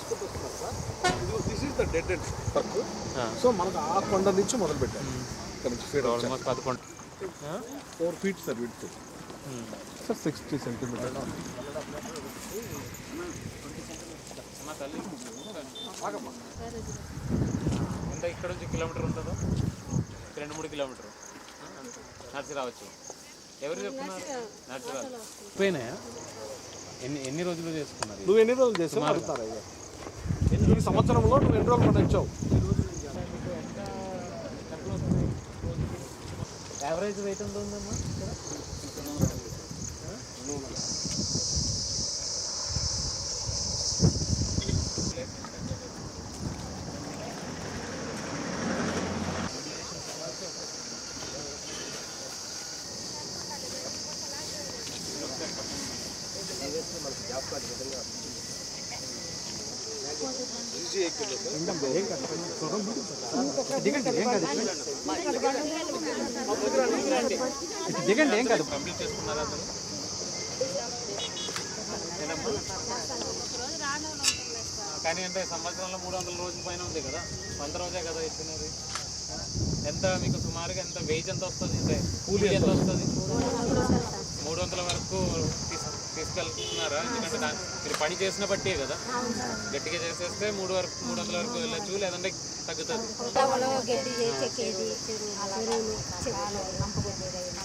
చేసుకుంటూ వస్తున్నారు sir. This is the dead end truck ఆ. సో మనకు ఆ కొండ నుంచి మొదలు పెట్టారు ఇక్కడ నుంచి ఫీడ్ ఆల్మోస్ట్ పదకొండు? Four feet sir width. Sir sixty centimeter ఎంత ఇక్కడ నుంచి కిలోమీటర్ ఉంటుందో? రెండు మూడు కిలోమీటర్. నడిచి రావచ్చు ఎవరు చెప్తున్నారు? నడిచి పోయినాయా? ఎన్ని ఎన్ని రోజులు చేసుకున్నారు? నువ్వు ఎన్ని రోజులు అయ్యా ఈ సంవత్సరంలో నువ్వు రోజులు పండించావు యావరేజ్ వెయిట్ ఎంత ఉందమ్మా? దిగండి ఏం కాదు కంప్లీట్ చేసుకున్నారా కానీ అంటే సంవత్సరంలో మూడు వందల రోజుల పైన ఉంది కదా. వంద రోజే కదా ఇచ్చినది ఎంత మీకు సుమారుగా ఎంత వేజ్ ఎంత వస్తుంది? అంటే కూలీ ఎంత వస్తుంది? మూడు వందల వరకు తీసు తీసుకెళ్తున్నారా? ఎందుకంటే మీరు పని చేసిన బట్టే కదా. గట్టిగా చేసేస్తే మూడు వరకు మూడు వందల వరకు వెళ్ళచ్చు లేదంటే తగ్గుతుంది.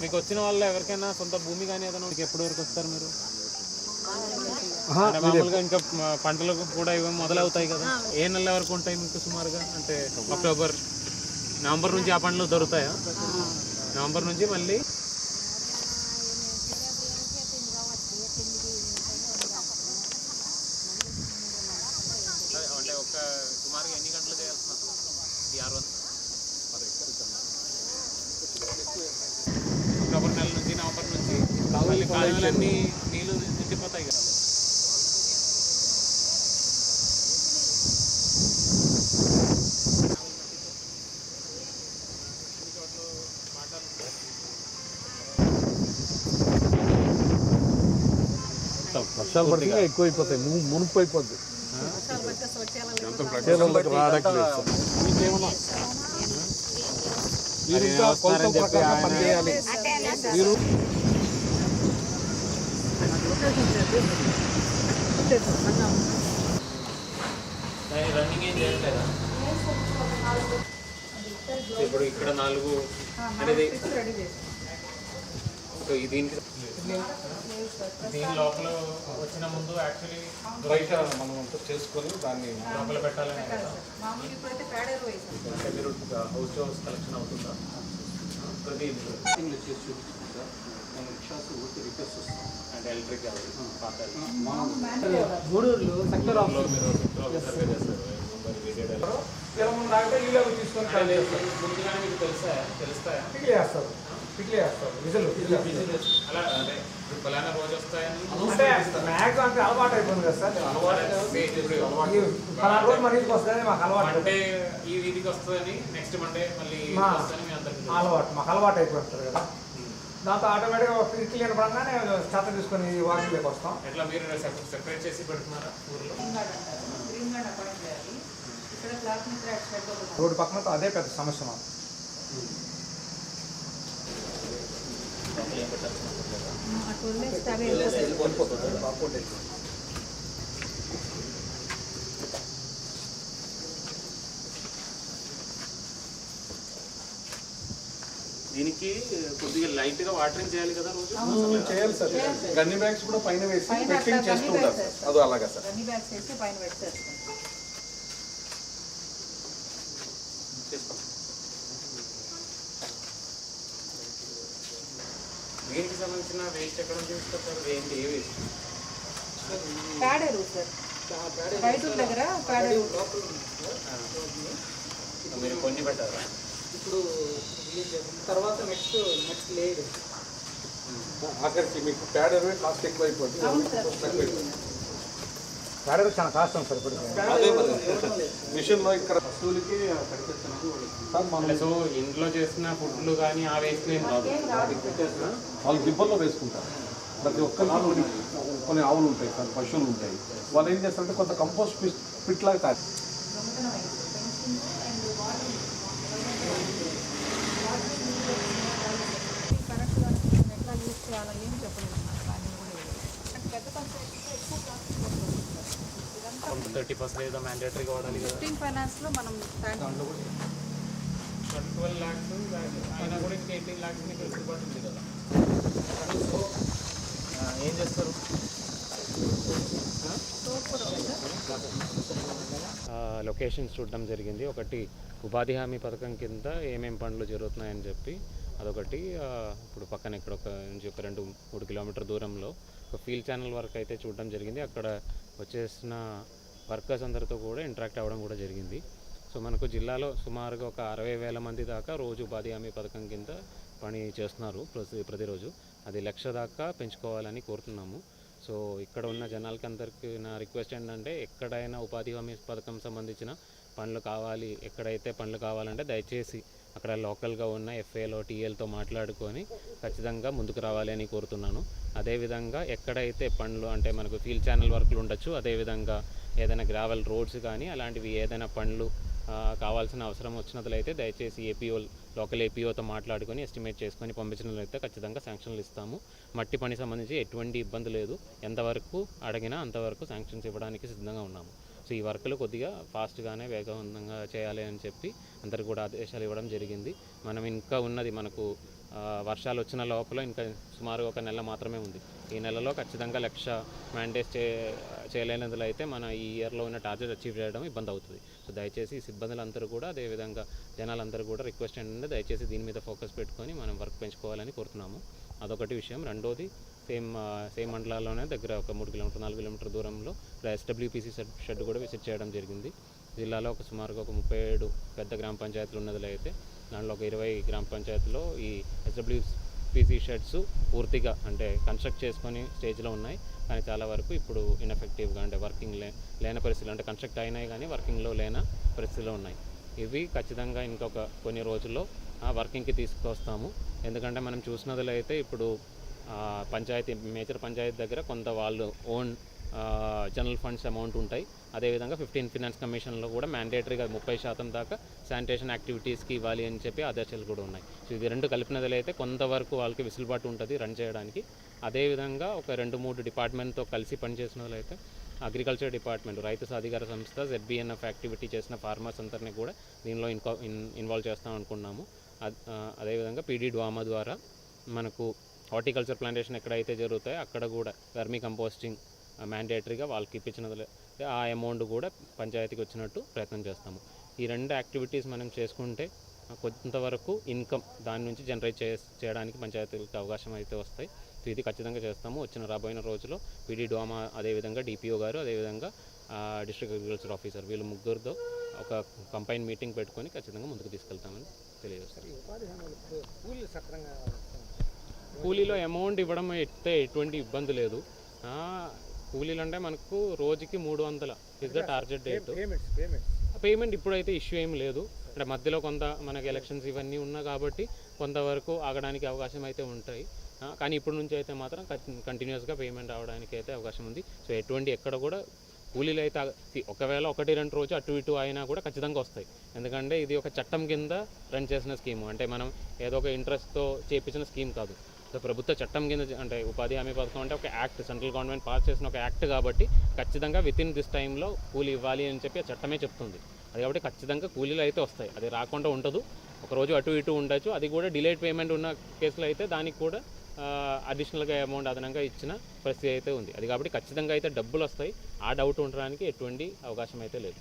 మీకు వచ్చిన వాళ్ళు ఎవరికైనా సొంత భూమి కానీ ఏదైనా మీకు ఎప్పటి వరకు వస్తారు మీరు? మామూలుగా ఇంకా మ- పంటలు కూడా ఇవి మొదలవుతాయి కదా. ఏ నెల వరకు ఉంటాయి మీకు సుమారుగా? అంటే అక్టోబర్ నవంబర్ నుంచి ఆ పంటలు దొరుకుతాయా? నవంబర్ నుంచి మళ్ళీ అంటే ఒక సుమారుగా ఎన్ని గంటలు చేయాల్సిన ఈ ఆరు వందలు అక్టోబర్ నెల నుంచి నవంబర్ నుంచి కాలువలన్నీ నీళ్ళు నిండిపోతాయి కదా. వర్షాలు పడితే ఎక్కువ అయిపోతాయి నువ్వు మునుపు అయిపోద్ది మీరు ఇంకా కొలత ప్రకారం పనిచేయాలి మీరు రన్నింగ్ ఏం చేయట్లేదా ఇప్పుడు ఇక్కడ నాలుగు. అనేది దీనికి దీని లోపల వచ్చిన ముందు యాక్చువల్లీ బయట మనం అంతా చేసుకొని దాన్ని లోపల పెట్టాలని మీరు హౌస్ టు హౌస్ కలెక్షన్ అవుతుందా చేసి నేను రిక్షాస్ ఊరికి రిక్వెస్ట్ వస్తాను అంటే ఎలక్ట్రిక్ గూడూరులో సెక్టర్ ముందుగానే మీకు తెలుసా? తెలుస్తాయా పిక్లీ వేస్తారు పిక్లీ వేస్తారు విజులు అలా అంటే ఫలానా రోజు వస్తాయని అంటే మ్యాక్స్ అంటే అలవాటు అయిపోయింది కదా సార్. ఈ పలానా రోజు మన ఇంటికి వస్తుంది మాకు అలవాటు మండే ఈ వీధికి వస్తుందని నెక్స్ట్ మండే మళ్ళీ అలవాటు మాకు అలవాటు అయిపోతుంది కదా. దాంతో ఆటోమేటిక్గా పిక్లీ అనపడంగానే చేత తీసుకొని వాకింగ్లోకి వస్తాం. ఎట్లా మీరు సెపరేట్ చేసి పెడుతున్నారా ఊర్లో? రోడ్డు పక్కన అదే పెద్ద సమస్య మాకు. దీనికి కొద్దిగా లైట్గా వాటరింగ్ చేయాలి కదా రోజు? చేయాలి సార్ గన్ని బ్యాగ్స్ కూడా పైన వేసి పెట్టింగ్ చేస్తూ ఉంటారు సార్. అదో అలాగా సార్. అన్ని బ్యాగ్స్ వేసి పైన. దీనికి సంబంధించిన వేస్ట్ ఎక్కడ నుంచి తీసుకొస్తారు? ఏంటి ఏ వేస్ట్ పాడేరు సార్. రైతుల దగ్గర పాడేరు మీరు కొన్ని పెట్టారా ఇప్పుడు తర్వాత నెక్స్ట్ నెక్స్ట్ లేయర్ ఆఖరికి మీకు ప్యాడ్ ఎరువే కాస్ట్ ఎక్కువ అయిపోతుంది. పేడలు చాలా సార్ ఇప్పటికి. అదే మరి మిషన్లో ఇక్కడ వస్తువులకి సార్ మనం సో ఇంట్లో చేసిన ఫుడ్లు కానీ ఆ వేస్ట్ ఏం కాదు వాళ్ళు దిబ్బల్లో వేసుకుంటారు. ప్రతి ఒక్కరికి కొన్ని కొన్ని ఆవులు ఉంటాయి కొన్ని పశువులు ఉంటాయి. వాళ్ళు ఏం చేస్తారంటే కొంత కంపోస్ట్ పిట్ పిట్ లాగా తయారు కరెక్ట్ ఎట్లా యూజ్ చేయాలో ఏం చెప్పలేదు ప్లానింగ్ కూడా లేదు పెద్ద పంచాయతీలో కాస్ట్ ఇదంతా థర్టీ పర్సెంట్ ఏదో మ్యాండేటరీగా వాడాలి కదా. ఫిఫ్టీన్ ఫైనాన్స్లో మనం ప్లాన్ ట్వెల్వ్ ల్యాక్స్ అయినా కూడా ఇంకా ఎయిటీన్ ల్యాక్స్ మీకు వెసులుబాటు ఉంది కదా. ఆ, ఏం చేస్తారు? లొకేషన్స్ చూడడం జరిగింది. ఒకటి ఉపాధి హామీ పథకం కింద ఏమేం పనులు జరుగుతున్నాయని చెప్పి అదొకటి. ఇప్పుడు పక్కన ఇక్కడ ఒక నుంచి ఒక రెండు మూడు కిలోమీటర్ దూరంలో ఒక ఫీల్డ్ ఛానల్ వర్క్ అయితే చూడడం జరిగింది. అక్కడ వచ్చేసిన వర్కర్స్ అందరితో కూడా ఇంటరాక్ట్ అవ్వడం కూడా జరిగింది. సో మనకు జిల్లాలో సుమారుగా ఒక అరవై వేల మంది దాకా రోజు ఉపాధి హామీ పథకం కింద పని చేస్తున్నారు ప్రతి ప్రతిరోజు. అది లక్ష దాకా పెంచుకోవాలని కోరుతున్నాము. సో ఇక్కడ ఉన్న జనాలకి అందరికీ నా రిక్వెస్ట్ ఏంటంటే ఎక్కడైనా ఉపాధి హామీ పథకం సంబంధించిన పనులు కావాలి ఎక్కడైతే పనులు కావాలంటే దయచేసి అక్కడ లోకల్గా ఉన్న ఎఫ్ఏలో టీఎల్తో మాట్లాడుకొని ఖచ్చితంగా ముందుకు రావాలి అని కోరుతున్నాను. అదేవిధంగా ఎక్కడైతే పనులు అంటే మనకు ఫీల్డ్ ఛానల్ వర్క్లు ఉండొచ్చు అదేవిధంగా ఏదైనా గ్రావెల్ రోడ్స్ కానీ అలాంటివి ఏదైనా పనులు కావాల్సిన అవసరం వచ్చినట్లయితే దయచేసి ఏపీఓ లోకల్ ఏపీఓతో మాట్లాడుకొని ఎస్టిమేట్ చేసుకొని పంపించినట్లయితే ఖచ్చితంగా శాంక్షన్లు ఇస్తాము. మట్టి పని సంబంధించి ఎటువంటి ఇబ్బంది లేదు. ఎంతవరకు అడిగినా అంతవరకు శాంక్షన్స్ ఇవ్వడానికి సిద్ధంగా ఉన్నాము. సో ఈ వర్క్లు కొద్దిగా ఫాస్ట్గానే వేగవంతంగా చేయాలి అని చెప్పి అందరికి కూడా ఆదేశాలు ఇవ్వడం జరిగింది. మనం ఇంకా ఉన్నది మనకు వర్షాలు వచ్చిన లోపల ఇంకా సుమారు ఒక నెల మాత్రమే ఉంది. ఈ నెలలో ఖచ్చితంగా లక్ష మ్యాండేట్ చే చేయలేనందులో అయితే మన ఈ ఇయర్లో ఉన్న టార్గెట్ అచీవ్ చేయడం ఇబ్బంది అవుతుంది. సో దయచేసి సిబ్బందులందరూ కూడా అదేవిధంగా జనాలందరూ కూడా రిక్వెస్ట్ ఏంటంటే దయచేసి దీని మీద ఫోకస్ పెట్టుకొని మనం వర్క్ పెంచుకోవాలని కోరుతున్నాము. అదొకటి విషయం. రెండోది సేమ్ సేమ్ మండలాల్లోనే దగ్గర ఒక మూడు కిలోమీటర్ నాలుగు కిలోమీటర్ దూరంలో ఎస్డబ్ల్యూపీసీ షెడ్ షెడ్ కూడా విజిట్ చేయడం జరిగింది. జిల్లాలో ఒక సుమారుగా ఒక ముప్పై ఏడు పెద్ద గ్రామ పంచాయతీలు ఉన్నదిలో అయితే దాంట్లో ఒక ఇరవై గ్రామ పంచాయతీలో ఈ ఎస్డబ్ల్యూపీసీ షెడ్స్ పూర్తిగా అంటే కన్స్ట్రక్ట్ చేసుకొని స్టేజ్లో ఉన్నాయి. కానీ చాలా వరకు ఇప్పుడు ఇన్ఎఫెక్టివ్గా అంటే వర్కింగ్ లే లేని పరిస్థితులు అంటే కన్స్ట్రక్ట్ అయినాయి కానీ వర్కింగ్లో లేన పరిస్థితిలో ఉన్నాయి. ఇవి ఖచ్చితంగా ఇంకొక కొన్ని రోజుల్లో ఆ వర్కింగ్కి తీసుకొస్తాము. ఎందుకంటే మనం చూసినదిలో అయితే ఇప్పుడు పంచాయతీ మేజర్ పంచాయతీ దగ్గర కొంత వాళ్ళు ఓన్ జనరల్ ఫండ్స్ అమౌంట్ ఉంటాయి. అదేవిధంగా ఫిఫ్టీన్ ఫినాన్స్ కమిషన్లో కూడా మ్యాండేటరీగా ముప్పై శాతం దాకా శానిటేషన్ యాక్టివిటీస్కి ఇవ్వాలి అని చెప్పి ఆదేశాలు కూడా ఉన్నాయి. సో ఇది రెండు కలిపినదలైతే అయితే కొంతవరకు వాళ్ళకి వెసులుబాటు ఉంటుంది రన్ చేయడానికి. అదేవిధంగా ఒక రెండు మూడు డిపార్ట్మెంట్తో కలిసి పనిచేసిన అయితే అగ్రికల్చర్ డిపార్ట్మెంట్ రైతు సాధికార సంస్థ జెడ్బిఎన్ఎఫ్ యాక్టివిటీ చేసిన ఫార్మర్స్ అందరినీ కూడా దీనిలో ఇన్కా ఇన్ ఇన్వాల్వ్ చేస్తాం అనుకున్నాము అదేవిధంగా పీడీ డ్వామా ద్వారా మనకు హార్టికల్చర్ ప్లాంటేషన్ ఎక్కడైతే జరుగుతాయో అక్కడ కూడా వెర్మీ కంపోస్టింగ్ మ్యాండేటరీగా వాళ్ళకి ఇప్పించినది ఆ అమౌంట్ కూడా పంచాయతీకి వచ్చినట్టు ప్రయత్నం చేస్తాము. ఈ రెండు యాక్టివిటీస్ మనం చేసుకుంటే కొంతవరకు ఇన్కమ్ దాని నుంచి జనరేట్ చే చేయడానికి పంచాయతీలకు అవకాశం అయితే వస్తాయి. సో ఇది ఖచ్చితంగా చేస్తాము. వచ్చిన రాబోయిన రోజుల్లో పీడీ డోమా అదేవిధంగా డిపిఓ గారు అదేవిధంగా డిస్ట్రిక్ట్ అగ్రికల్చర్ ఆఫీసర్ వీళ్ళు ముగ్గురితో ఒక కంపైన్ మీటింగ్ పెట్టుకొని ఖచ్చితంగా ముందుకు తీసుకెళ్తామని తెలియజేస్తారు కూలీలు అమౌంట్ ఇవ్వడం అయితే ఎటువంటి ఇబ్బంది లేదు. కూలీలు అంటే మనకు రోజుకి మూడు వందల is the target date payment ఇప్పుడైతే ఇష్యూ ఏం లేదు. అంటే మధ్యలో కొంత మనకి ఎలక్షన్స్ ఇవన్నీ ఉన్నా కాబట్టి కొంతవరకు ఆగడానికి అవకాశం అయితే ఉంటాయి. కానీ ఇప్పటి నుంచి అయితే మాత్రం కంటిన్యూస్గా పేమెంట్ రావడానికి అయితే అవకాశం ఉంది. సో ఎటువంటి ఎక్కడ కూడా కూలీలు అయితే ఒకవేళ ఒకటి రెండు రోజు అటు ఇటు అయినా కూడా ఖచ్చితంగా వస్తాయి. ఎందుకంటే ఇది ఒక చట్టం కింద రన్ చేసిన స్కీము అంటే మనం ఏదో ఒక ఇంట్రెస్ట్తో చేపించిన స్కీమ్ కాదు. సో ప్రభుత్వ చట్టం కింద అంటే ఉపాధి హామీ పథకం అంటే ఒక యాక్ట్ సెంట్రల్ గవర్నమెంట్ పాస్ చేసిన ఒక యాక్ట్ కాబట్టి ఖచ్చితంగా విత్ ఇన్ దిస్ టైంలో కూలీ ఇవ్వాలి అని చెప్పి ఆ చట్టమే చెప్తుంది. అది కాబట్టి ఖచ్చితంగా కూలీలు అయితే వస్తాయి. అది రాకుండా ఉండదు. ఒక రోజు అటు ఇటు ఉండొచ్చు. అది కూడా డిలేడ్ పేమెంట్ ఉన్న కేసులో అయితే దానికి కూడా అడిషనల్గా అమౌంట్ అదనంగా ఇచ్చిన పరిస్థితి అయితే ఉంది. అది కాబట్టి ఖచ్చితంగా అయితే డబ్బులు వస్తాయి. ఆ డౌట్ ఉండడానికి ఎటువంటి అవకాశం అయితే లేదు.